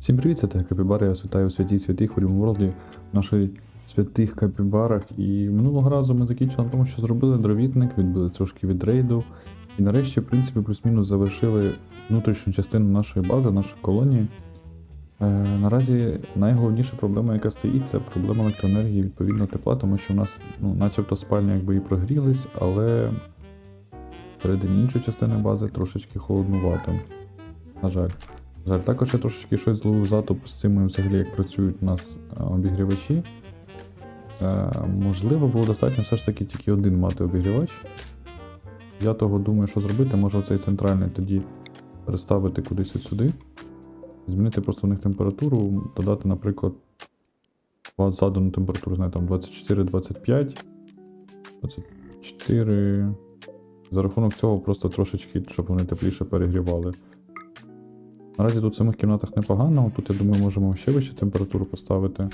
Всім привіт, це Тега Капібара, я вас вітаю у святій святих в Рімворлді, в наших святих капібарах. І минулого разу ми закінчили на тому, що зробили дровітник, відбили трошки від рейду. І нарешті, в принципі, плюс-мінус завершили внутрішню частину нашої бази, нашої колонії. Е, наразі найголовніша проблема, яка стоїть, це проблема електроенергії, відповідно тепла, тому що у нас, ну, начебто спальня якби і прогрілись, але всередині іншої частини бази трошечки холоднувато. На жаль. Жаль, також я трошечки щось зловив затоп з цим взагалі, як працюють у нас е, обігрівачі. Е, можливо, було достатньо все ж таки тільки один мати обігрівач. Я того думаю, що зробити, може оцей центральний тоді переставити кудись от сюди. Змінити просто в них температуру, додати, наприклад, задану температуру, знаю, там 24-25, 24. За рахунок цього просто трошечки, щоб вони тепліше перегрівали. Наразі тут в самих кімнатах непогано. Тут, я думаю, можемо ще вище температуру поставити.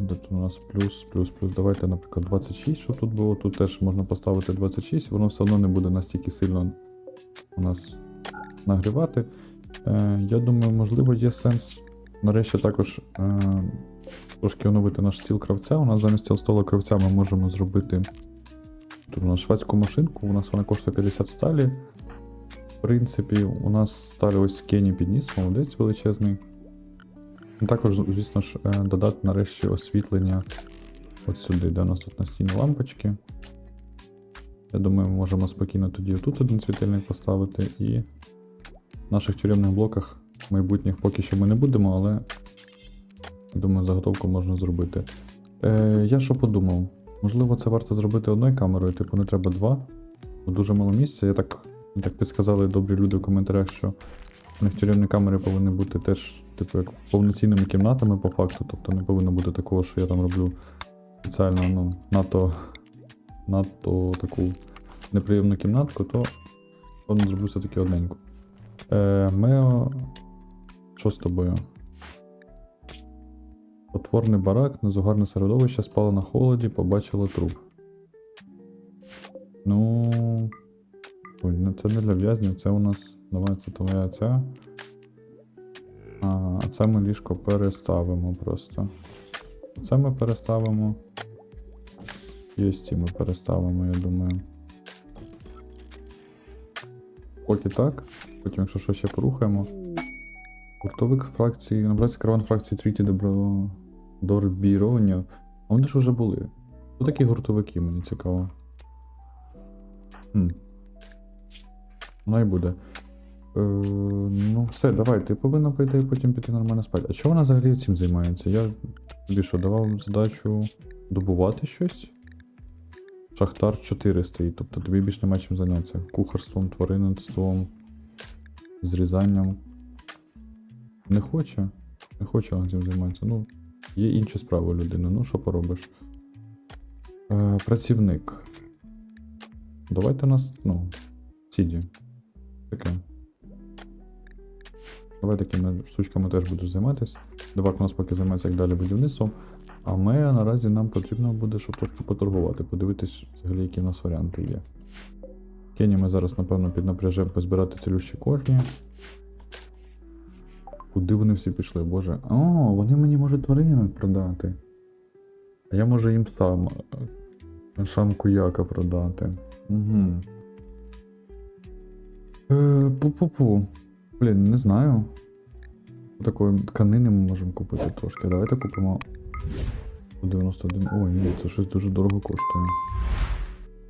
Де тут у нас плюс, плюс, плюс. Давайте, наприклад, 26, що тут було. Тут теж можна поставити 26, воно все одно не буде настільки сильно у нас нагрівати. Е, я думаю, можливо, є сенс нарешті також е, трошки оновити наш стіл кравця. У нас замість цього стола кравця ми можемо зробити тут у нас шведську машинку. У нас вона коштує 50 сталі. Принципі, у нас стали ось Кені підніс, молодець величезний. Також, звісно ж, е, додати нарешті освітлення от сюди, де у нас тут настільні лампочки. Я думаю, ми можемо спокійно тоді тут один світильник поставити і в наших тюремних блоках майбутніх поки що ми не будемо, але думаю, заготовку можна зробити. Е, я що подумав? Можливо, це варто зробити одною камерою, типу не треба два. Бо дуже мало місця. Я так як підсказали добрі люди в коментарях, що у них тюремні камери повинні бути теж, типу, як повноцінними кімнатами по факту. Тобто не повинно бути такого, що я там роблю спеціально ну, надто, надто таку неприємну кімнатку, то повинен зроблю все-таки одненьку. Е, Мео. Що з тобою? Потворний барак, незугарне середовище спало на холоді, побачило труп. Ну. Ой, ну це не для в'язнів, це у нас. Давай твоя ця. А, це ми ліжко переставимо просто. Це ми переставимо. Є ці ми переставимо, я думаю. Поки так. Потім, якщо що ще порухаємо. Гуртовик фракції. Набрався караван фракції Тріті Добро... Дорбіронів. А вони ж вже були. Хто такі гуртовики, мені цікаво. Хм. І буде. Е, ну, все, давай, ти повинна, по ідеї, потім піти нормально спати. А чого вона взагалі цим займається? Я тобі що, давав задачу добувати щось? Шахтар 4 стоїть, тобто тобі більш нема чим зайнятися. Кухарством, тваринництвом, зрізанням. Не хоче? Не хоче вона цим займатися. Ну, є інші справи людини, ну що поробиш? Е, працівник. Давайте нас, ну, Сіді. Таке. Давай такими штучками теж будеш займатися. Девак у нас поки займається як далі будівництвом. А ми наразі нам потрібно буде, щоб трошки поторгувати, подивитись взагалі, які в нас варіанти є. Кені ми зараз, напевно, піднапряжемо позбирати цілющі корні. Куди вони всі пішли, боже? О, вони мені можуть тваринок продати. А я можу їм сам е, шамку яка продати. Угу. Е, Пу-пу-пу. Блін, не знаю. Такої тканини ми можемо купити трошки. Давайте купимо. по 91. Ой, ні, це щось дуже дорого коштує.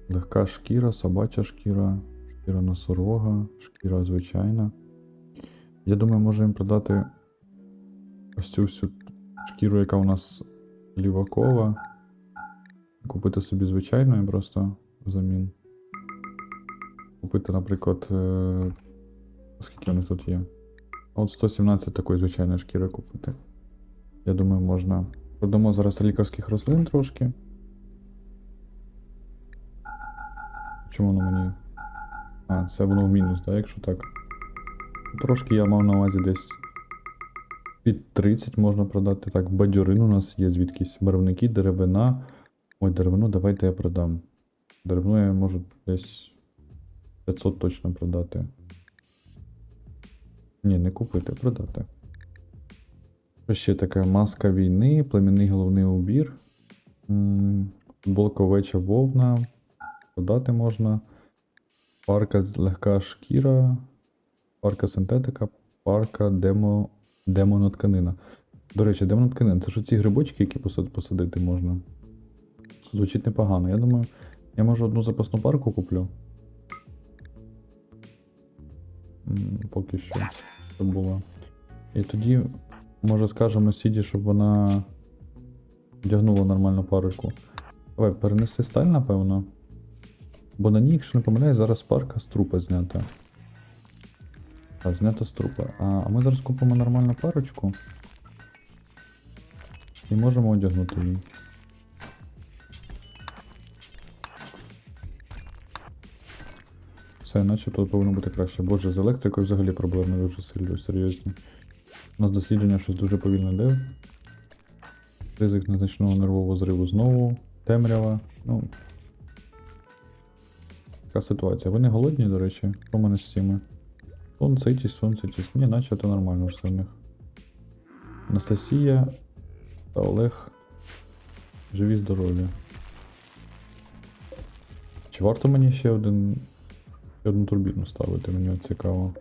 Легка шкіра, собача шкіра, шкіра носорога, шкіра звичайна. Я думаю, можемо їм продати ось цю всю шкіру, яка у нас лівакова. Купити собі звичайну і просто взамін. Купити, наприклад, е, скільки них тут є? От 117 такої звичайної шкіри купити. Я думаю, можна. Продамо зараз лікарських рослин трошки. Чому воно мені. А, це воно в мінус, так, якщо так. Трошки я мав на увазі десь. Під 30 можна продати. Так, бадьорин у нас є звідкись. Барвники, деревина. Ой, деревину давайте я продам. Деревину я можу десь 500 точно продати. Ні, не купити, продати. Що ще таке? Маска війни, племінний головний убір. Футболка вовна. Продати можна. Парка легка шкіра. Парка синтетика, парка демо, демонотканина. До речі, демонотканина це ж ці грибочки, які посадити можна. Звучить непогано. Я думаю, я може одну запасну парку куплю. Поки що. Щоб було. І тоді, може, скажемо Сіді, щоб вона вдягнула нормальну парочку. Давай, перенеси сталь, напевно. Бо на ній, якщо не помиляюсь, зараз парка з трупа знята. А, знята з трупа. А, а ми зараз купимо нормальну парочку. І можемо одягнути її. Все, начебто повинно бути краще. Боже, з електрикою взагалі проблеми дуже серйозні. У нас дослідження щось дуже повільно йде. Ризик незначного нервового зриву знову. Темрява. Ну. Така ситуація. Ви не голодні, до речі? В мене з цими? Сонцитість, сонцитість. Ні, наче то нормально все в них. Анастасія та Олег. Живі здорові. Чи варто мені ще один. Одну турбіну ставити, мені цікаво.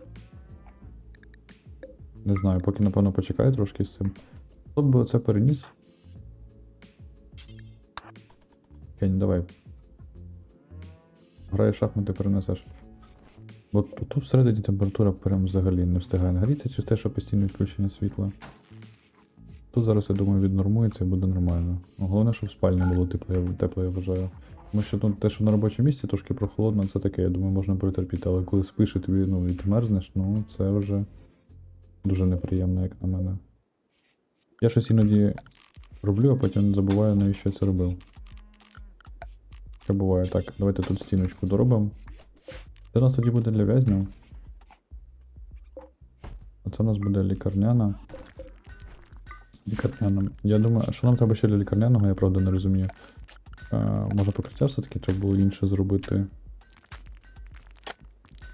Не знаю, поки напевно почекаю трошки з цим. Хто б оце переніс? Кень, давай. Граєш шахмати перенесеш. Бо тут, всередині температура прям взагалі не встигає нагрітися через те, що постійне відключення світла. Тут зараз, я думаю, віднормується і буде нормально. Ну, Головне, щоб в спальні було тепло, я, тепло, я вважаю. Тому що ну, те, що на робочому місці трошки прохолодно, це таке, я думаю, можна перетерпіти. Але коли спиш і тобі, ну, і ти мерзнеш, ну це вже дуже неприємно, як на мене. Я щось іноді роблю, а потім забуваю, навіщо я це робив. Таке буває. Так, давайте тут стіночку доробимо. Це у нас тоді буде для в'язнів. А це у нас буде лікарняна. Лікарняна. Я думаю, що нам треба ще для лікарняного, я правда не розумію. Може покриття все-таки треба було інше зробити.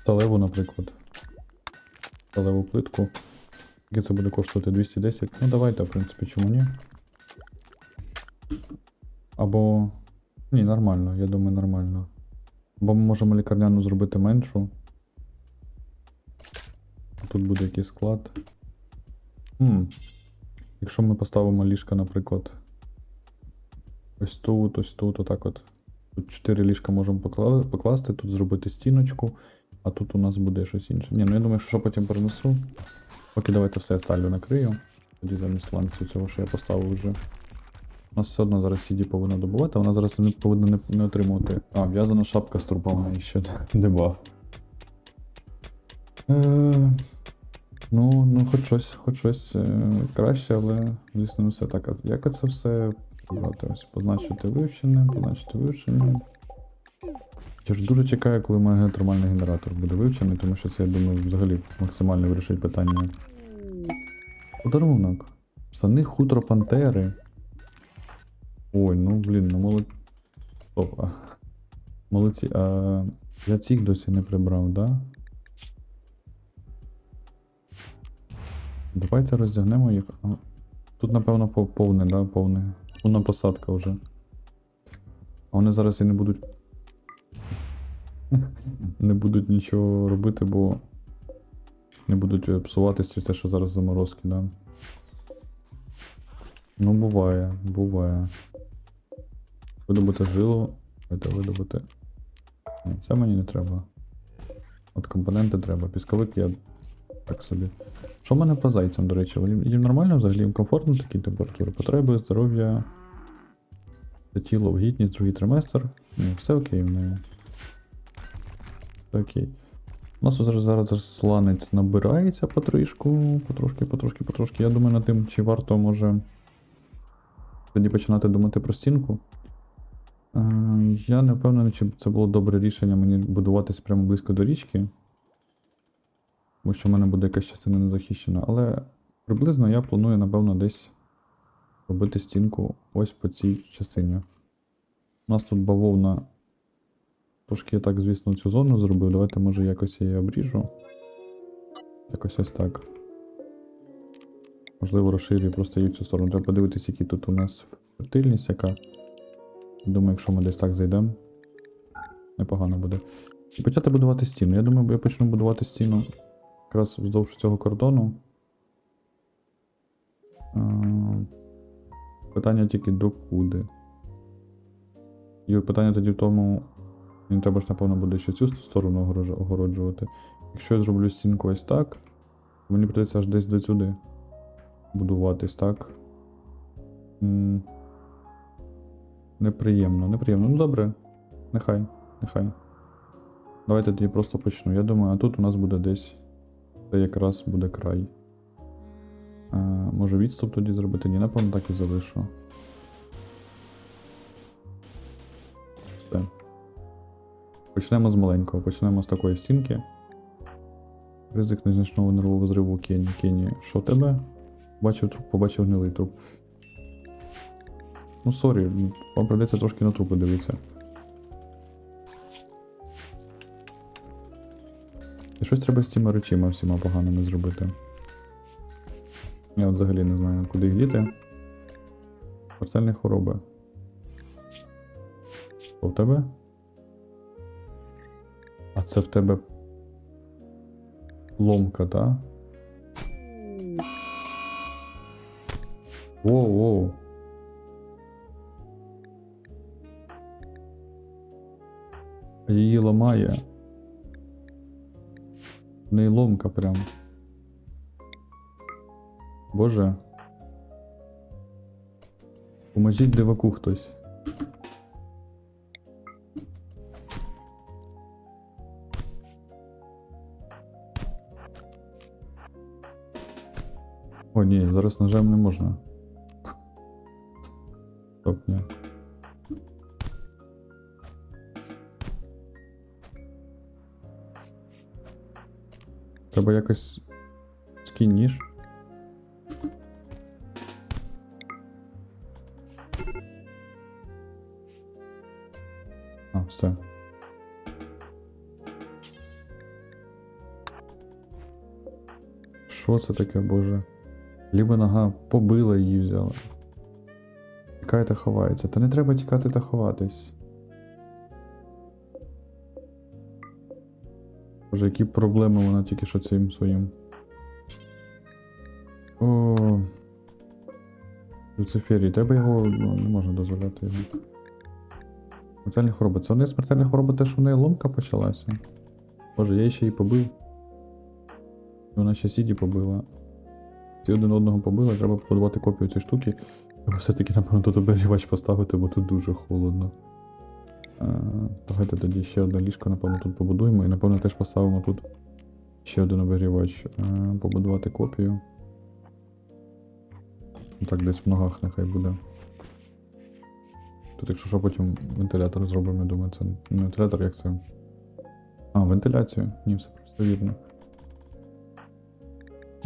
Сталеву, наприклад. Сталеву плитку. Скільки це буде коштувати 210? Ну давайте, в принципі, чому ні? Або. Ні, нормально, я думаю, нормально. Або ми можемо лікарняну зробити меншу. Тут буде якийсь склад. Хм. Якщо ми поставимо ліжка, наприклад. Ось тут, ось тут, отак от. Тут 4 ліжка можемо покла- покласти, тут зробити стіночку, а тут у нас буде щось інше. Ні, ну я думаю, що, що потім перенесу. Поки давайте все сталю накрию. Тоді замість ланцю цього, що я поставив вже. У нас все одно зараз CD повинна добувати, а вона зараз не повинна не, не отримувати. А, в'язана шапка трупа в ще дебаф. Е, ну, ну, хоч щось, хоч щось е, краще, але, звісно, не все так. Як це все ось позначити вивчене, позначити вивчене. Я ж дуже чекаю, коли мій геотермальний генератор буде вивчений, тому що це, я думаю, взагалі максимально вирішить питання. Подарунок. Штани хутро пантери. Ой, ну блін, ну молодь. Стоп. а. Молодці. А я цих досі не прибрав, да? Давайте роздягнемо їх. Тут, напевно, повне, да, повне. Повна посадка вже. А вони зараз і не будуть. не будуть нічого робити, бо не будуть е, псуватись через те, що зараз заморозки, да. Ну, буває, буває. Видобути жилу. Давайте видобути. Це мені не треба. От компоненти треба. Пісковик я так собі. Що в мене по зайцям, до речі? Їм нормально взагалі їм комфортно такі температури? Потреби, здоров'я. Це тіло, гідність, другий триместр. Ні, все окей в неї. Окей. У нас зараз зараз сланець набирається потрішку, потрошки, потрошки, потрошки. Я думаю над тим, чи варто може тоді починати думати про стінку. Е, я не впевнений, чи це було добре рішення мені будуватись прямо близько до річки. Бо що в мене буде якась частина не захищена. Але приблизно я планую, напевно, десь робити стінку ось по цій частині. У нас тут бавовна. Трошки я так, звісно, цю зону зробив. Давайте, може, якось її обріжу. Якось ось так. Можливо, розширюю просто її в цю сторону. Треба подивитися, які тут у нас фертильність яка. Думаю, якщо ми десь так зайдемо, непогано буде. І почати будувати стіну. Я думаю, я почну будувати стіну якраз вздовж цього кордону. Питання тільки докуди. І питання тоді в тому, мені треба ж, напевно, буде ще цю сторону огороджувати. Якщо я зроблю стінку ось так, то мені прийдеться аж десь до сюди будуватись, так? Неприємно, неприємно. Ну добре. Нехай, нехай. Давайте тоді просто почну. Я думаю, а тут у нас буде десь. Це якраз буде край. А, може відступ тоді зробити? Ні, напевно, так і залишу. Все. Почнемо з маленького, почнемо з такої стінки. Ризик незначного нервового зриву Кені. Кені, що тебе? Бачив труп, побачив гнилий труп. Ну, сорі, вам прийдеться трошки на трупи дивитися. І щось треба з цими речима всіма поганими зробити. Я от взагалі не знаю, куди їх діти. Смертельні хвороби. Що в тебе? А це в тебе ломка, та? Воу, воу. Її ламає. В неї ломка прям. Боже. Поможіть диваку хтось. О, ні, зараз ножем не можна. Стоп, ні. Треба якось скинь ніж. А, все. Що це таке, боже? Ліва нога побила її взяла. Тікає та ховається. Та не треба тікати та ховатись. Які проблеми вона тільки що цим своїм. О. Люциферій, треба його. Ну, не можна дозволяти його. Смертельні хвороби. Це не смертельна хвороба, те, що в неї ломка почалася. Боже, я ще її побив. І вона ще сіді побила. Ті один одного побили, треба побудувати копію цієї штуки. Все-таки, напевно, тут обігрівач поставити, бо тут дуже холодно. Е, Давайте тоді ще одне ліжко, напевно, тут побудуємо. І напевно теж поставимо тут ще один обігрівач. Е, Побудувати копію. Так, десь в ногах нехай буде. Тут, якщо що, потім вентилятор зробимо, я думаю, це не вентилятор, як це. А, вентиляцію. Ні, все просто вірно.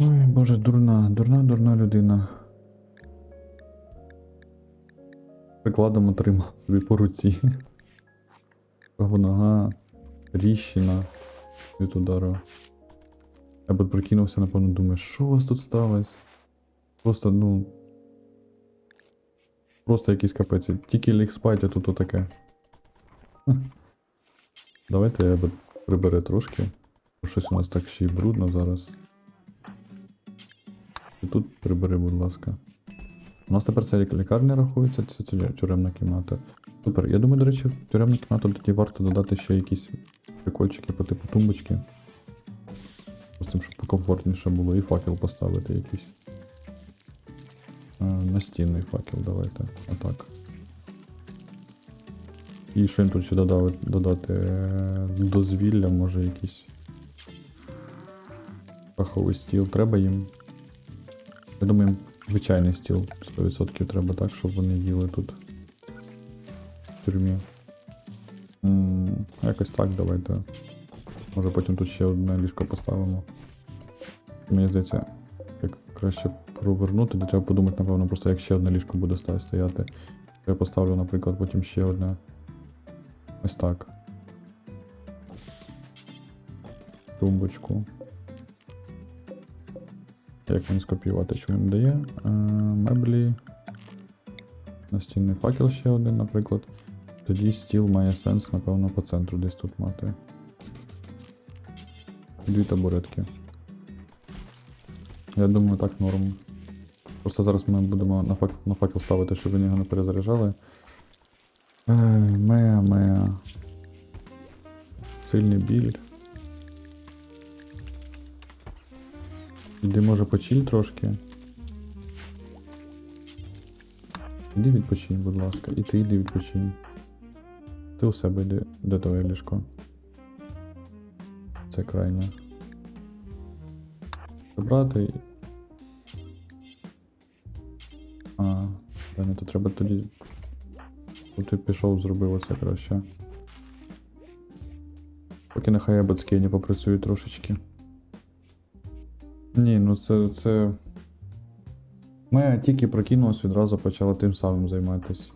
Ой, боже, дурна, дурна, дурна людина. Прикладом отримав собі по руці. Права нога, тріщина від удару. Я б прикинувся, напевно, думаю, що у вас тут сталося? Просто, ну. Просто якийсь капець. Тільки ліг спать, а тут отаке. Давайте я прибере трошки. Щось у нас так ще й брудно зараз. І тут прибери, будь ласка. У нас тепер це лік- лікарня рахується, це тюремна кімната. Супер. Я думаю, до речі, в тюремну кімнату тоді варто додати ще якісь прикольчики по типу тумбочки. Просто щоб покомфортніше було, і факел поставити якийсь. Е, Настінний факел, давайте. Отак. І що він тут ще додав, додати е, дозвілля, може якийсь. Паховий стіл. Треба їм. Я думаю, звичайний стіл 100% треба так, щоб вони їли тут. В тюрмі. М, Якось так, давайте. Може потім тут ще одне ліжко поставимо. Мені здається, як краще провернути, то треба подумати, напевно, просто як ще одне ліжко буде стояти. Я поставлю, наприклад, потім ще одне. Ось так. Тумбочку. Як він скопіювати, чому не дає? Е, меблі. Настільний факел ще один, наприклад. Тоді стіл має сенс, напевно, по центру десь тут мати. Дві табуретки. Я думаю, так норм. Просто зараз ми будемо на факел, на факел ставити, щоб вони його не перезаряджали. Ей, Меа, меа. Сильний біль. Іди, може, почиль трошки. Іди відпочинь, будь ласка. І ти йди відпочинь. Ти у себе йди, де твоє ліжко. Це крайнє. Забрати. А, та ні, то треба тоді. Тут ти пішов, зробив оце краще. Поки нехай я бацькині попрацюю трошечки. Ні, ну це. це... Ми тільки прокинулась, відразу почала тим самим займатися.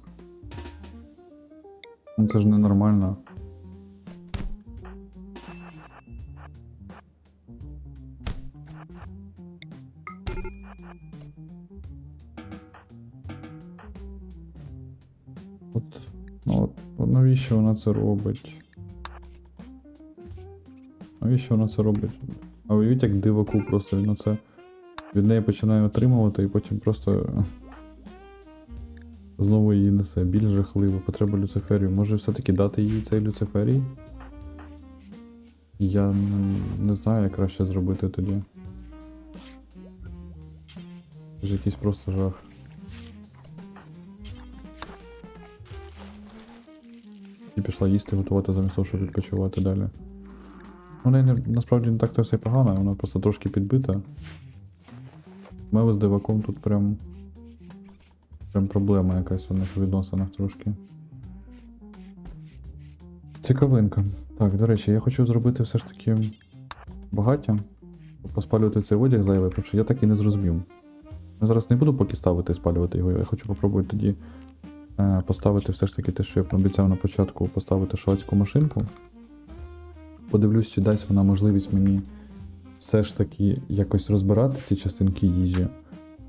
Ну це ж ненормально. От, ну, от, навіщо вона це робить? Навіщо вона це робить? А уявіть, як диваку просто він оце від неї починає отримувати і потім просто знову її несе. Біль жахливо, потреба люциферію. Може все-таки дати їй цей люциферій? Я не, не знаю, як краще зробити тоді. Це ж якийсь просто жах. І пішла їсти, готувати замість того, щоб відпочивати далі. Вона не, насправді не так то все погано, вона просто трошки підбита. Меви з диваком тут прям. Прям проблема якась у них у відносинах трошки. Цікавинка. Так, до речі, я хочу зробити все ж таки багаття. Поспалювати цей одяг зайвий, тому що я так і не зрозумів. Я зараз не буду поки ставити і спалювати його, я хочу попробувати тоді е, поставити все ж таки те, що я обіцяв на початку, поставити шведську машинку. Подивлюсь, чи дасть вона можливість мені все ж таки якось розбирати ці частинки їжі,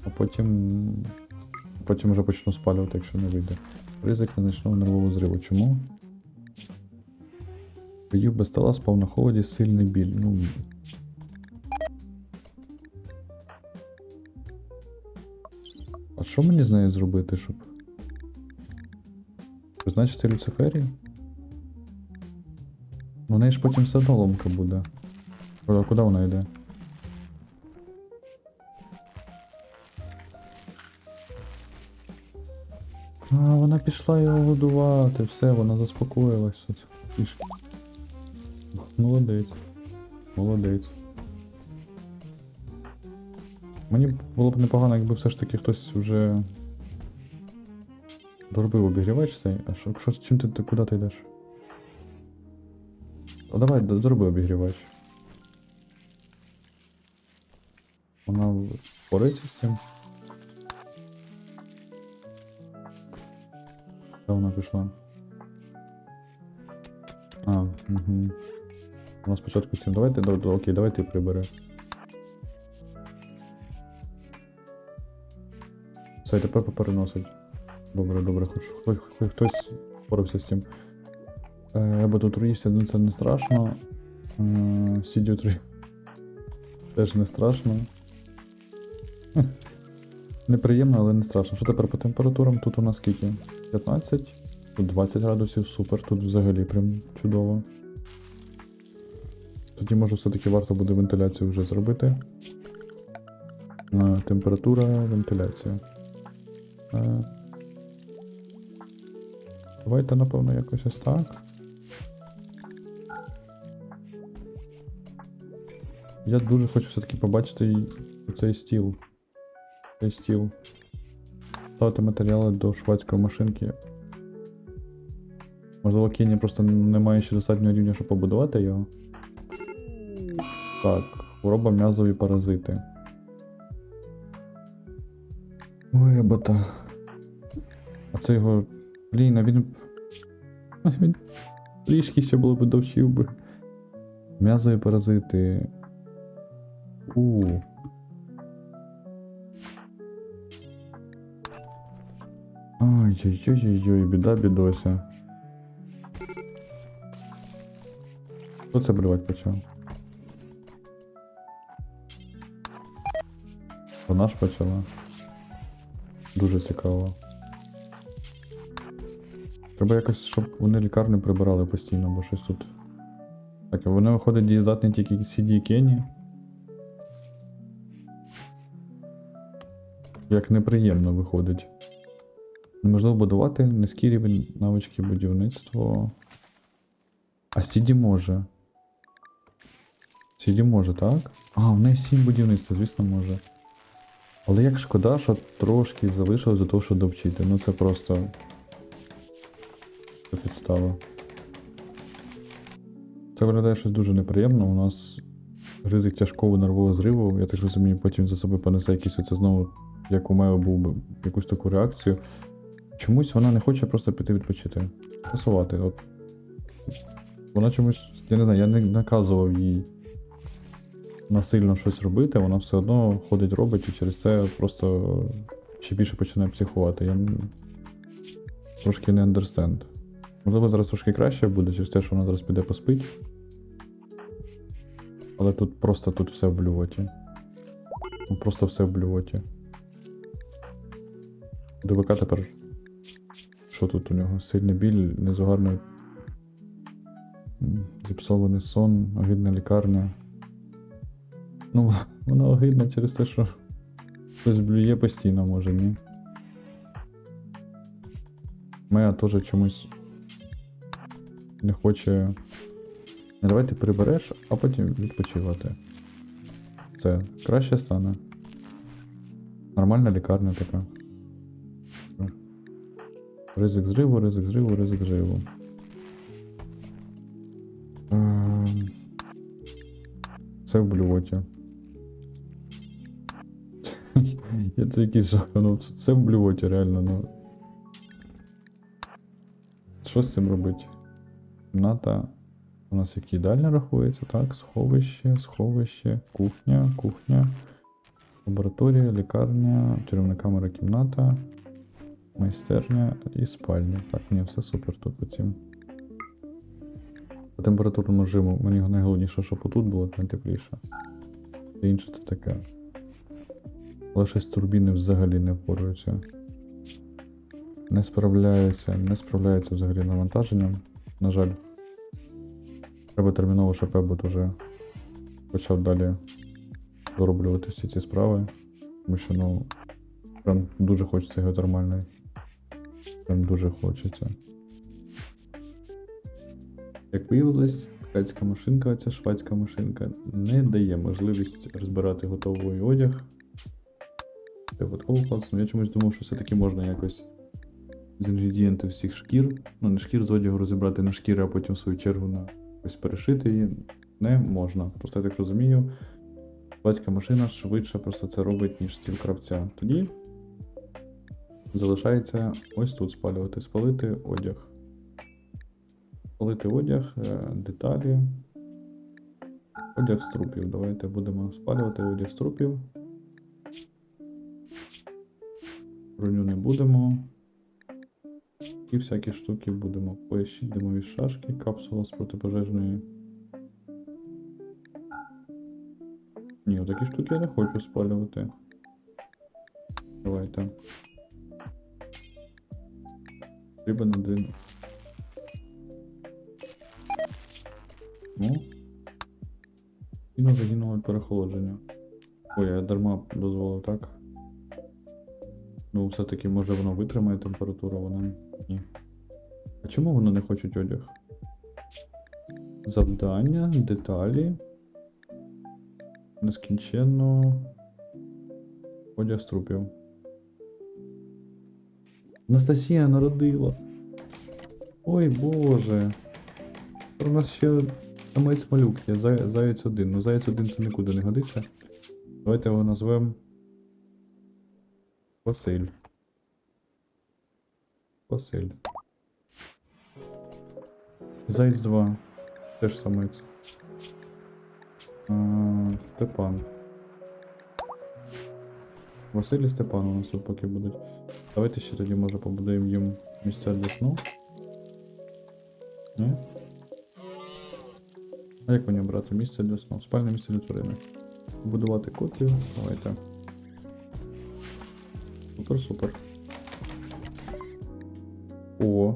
а потім. Потім вже почну спалювати, якщо не вийде. Ризик незначного нервового зриву. Чому? Поїв без стола, спав на холоді, сильний біль. Ну. А що мені з нею зробити, щоб. Призначити Люциферію? Ну, у неї ж потім все одно ломка буде. Куди вона йде? А, вона пішла його годувати, все, вона заспокоїлась тут. Молодець. Молодець. Мені було б непогано, якби все ж таки хтось вже доробив обігрівач цей. А що, що чим ти, ти куди ти йдеш? А давай, дороби обігрівач. Вона впорається з цим. Де вона пішла? А, угу. Вона спочатку з. Давайте, да, да, окей, давай ти прибери. Все, тепер попереносить. Добре, добре, хоч, хоч, хоч хтось впорався з цим. Е, я би тут руївся, ну це не страшно. Е, Сідю три. Теж не страшно. Неприємно, але не страшно. Що тепер по температурам? Тут у нас скільки? 15, тут 20 градусів, супер, тут взагалі прям чудово. Тоді може все-таки варто буде вентиляцію вже зробити. Е, Температура, вентиляція. Е, Давайте, напевно, якось ось так. Я дуже хочу все-таки побачити цей стіл. Цей стіл. Ставити матеріали до шведської машинки. Можливо, Кені просто немає ще достатнього рівня, щоб побудувати його. Так, хвороба м'язові паразити. Ой, бота. А це його. Блін, а він. Він трішки ще було б довчив би. М'язові паразити. У. Ой-ой-ой-ой, біда бідося. Хто це блювати почав? Вона ж почала. Дуже цікаво. Треба якось, щоб вони лікарню прибирали постійно, бо щось тут. Так, вони виходить дієздатні тільки CD Кені. Як неприємно виходить. Неможливо будувати низький рівень навички будівництва. А CD може. CD може, так? А, в неї 7 будівництва, звісно, може. Але як шкода, що трошки залишилось до того, що довчити. Ну це просто. Це підстава. Це виглядає щось дуже неприємно. У нас ризик тяжкого нервового зриву. Я так розумію, потім за собою понесе якийсь оце знову, як у Мео був би якусь таку реакцію. Чомусь вона не хоче просто піти відпочити. Пасувати. От. Вона чомусь, я не знаю, я не наказував їй насильно щось робити, вона все одно ходить, робить, і через це просто ще більше починає психувати. Я трошки не understand. Можливо, зараз трошки краще буде через те, що вона зараз піде поспить. Але тут просто тут все в блювоті. Просто все в блювоті. ДВК тепер. Що тут у нього? Сильний біль, незугарний. Зіпсований сон, огидна лікарня. Ну, вона огидна через те, що хтось блює постійно, може, ні. Моя теж чомусь не хоче. Не давай прибереш, а потім відпочивати. Це краще стане. Нормальна лікарня така. Ризик зриву, ризик зриву, ризик зриву. Ем, Це в блювоті. Я це якийсь жах, ну все в блювоті, реально, ну. Що з цим робити? Кімната. У нас як їдальня рахується, так? Сховище, сховище, кухня, кухня, лабораторія, лікарня, тюремна камера, кімната, майстерня і спальня. Так, ні, все супер тут по цим. По температурному режиму мені найголовніше, щоб отут було найтепліше. І інше це таке. Але щось турбіни взагалі не впораються. Не справляються, не справляються взагалі навантаженням. На жаль. Треба терміново ШП, бо вже почав далі дороблювати всі ці справи. Тому що, ну, прям дуже хочеться геотермальної. Прям дуже хочеться. Як виявилось, ткацька машинка, ця швадська машинка, не дає можливість розбирати готовий одяг. Це випадково класно. Я чомусь думав, що все-таки можна якось з інгредієнтів всіх шкір, ну не шкір з одягу розібрати на шкіри, а потім в свою чергу на ось перешити її. Не можна. Просто я так розумію, швадська машина швидше просто це робить, ніж стіл кравця. Тоді залишається ось тут спалювати, спалити одяг. Спалити одяг, е, деталі. Одяг з трупів. Давайте будемо спалювати одяг з трупів. Броню не будемо. І всякі штуки будемо. Поясі, димові шашки, капсула з протипожежної. Ні, такі штуки я не хочу спалювати. Давайте. Потрібен один. Ну. Сильно загинуло від перехолодження. Ой, я дарма дозволив так. Ну, все-таки може воно витримає температуру, воно ні. А чому воно не хочуть одяг? Завдання, деталі. Нескінченно. Одяг з трупів. Анастасія народила. Ой боже. У нас ще самець малюк є, заєць один. Ну заєць один це нікуди не годиться. Давайте його назвемо Василь. Василь. Заєць 2. Теж самець. Степан. Василь і Степан у нас тут поки будуть. Давайте ще тоді може побудуємо їм місця для сну. Ні? А як мені обрати місце для сну? Спальне місце для тварини. Будувати копію. Давайте. Супер, супер. О,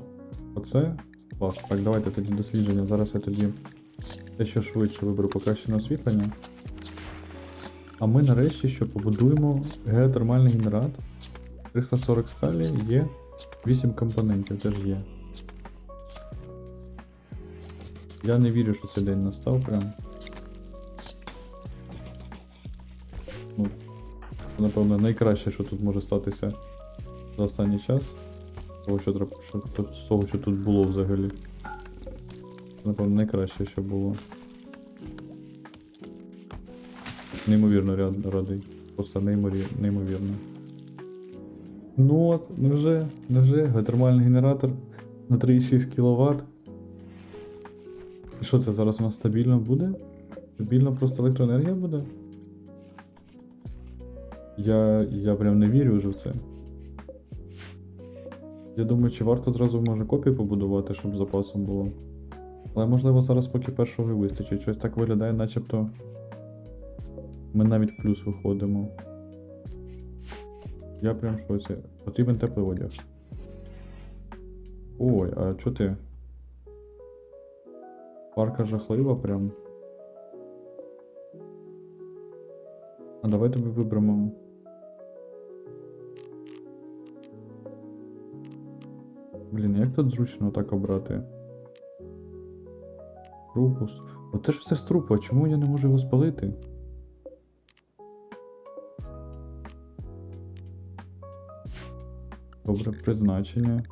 оце клас. Так, давайте тоді дослідження. Зараз я тоді дещо швидше виберу покращене освітлення. А ми нарешті що побудуємо геотермальний генератор. 340 сталі є. 8 компонентів теж є. Я не вірю, що цей день настав прям. Ну, напевно, найкраще, що тут може статися за останній час. Того, що, що, з того, що тут було взагалі. Напевно, найкраще, що було. Неймовірно радий. Просто неймовір- неймовірно. Ну от, невже, невже геотермальний генератор на 3,6 кВт. І що це зараз у нас стабільно буде? Стабільно просто електроенергія буде? Я, я прям не вірю вже в це. Я думаю, чи варто зразу може копію побудувати, щоб запасом було. Але можливо зараз поки першого і вистачить. Щось так виглядає, начебто. Ми навіть в плюс виходимо. Я прям шоці. Потрібен теплий одяг. Ой, а чо ти? Парка жахлива прям. А давай тобі виберемо. Блін, як тут зручно так обрати? Трупу. с- Оце ж все з трупу, а чому я не можу його спалити? Добре, призначення.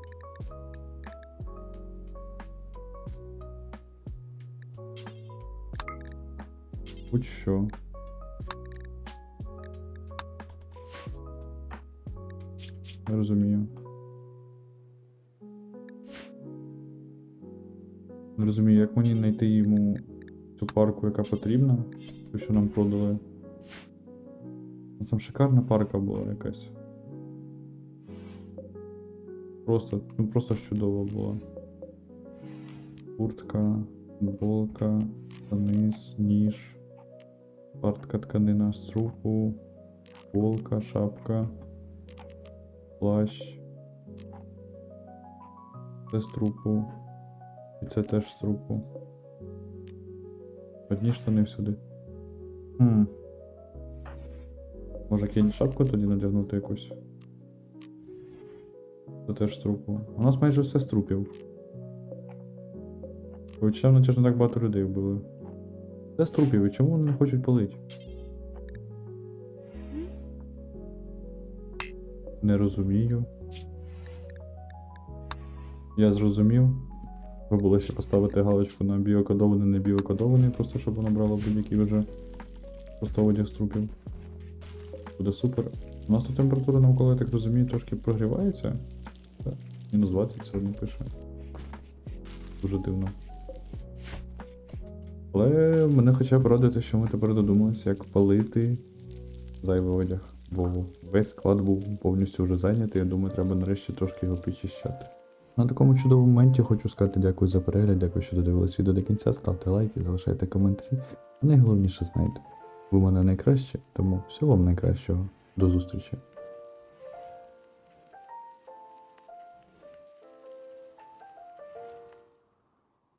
Будь-що. Не розумію. Не розумію, як мені знайти йому цю парку, яка потрібна, що нам продали. Там шикарна парка була якась. Просто, ну просто ж чудова була. Куртка, футболка, низ, ніж, партка тканина з трупу, футболка, шапка, плащ. Це з трупу. І це теж з трупу. Одні штани всюди. Хм. Може кинь шапку тоді надягнути якусь. Це теж трупу. У нас майже все з трупів. Наче ж не так багато людей вбили. Це з трупів, і чому вони не хочуть палити? Не розумію. Я зрозумів. Ви було ще поставити галочку на біокодований, не біокодований, просто щоб воно брало будь-який вже просто одяг з трупів. Буде супер. У нас тут температура навколо, я так розумію, трошки прогрівається. Мінус 20 сьогодні пише. Дуже дивно. Але мене хоча б радує, що ми тепер додумалися, як палити зайвий одяг. Бо весь склад був повністю вже зайнятий. Я думаю, треба нарешті трошки його підчищати. На такому чудовому моменті хочу сказати дякую за перегляд, дякую, що додивились відео до кінця. Ставте лайки, залишайте коментарі. Найголовніше знайте, ви мене найкраще, тому всього вам найкращого. До зустрічі!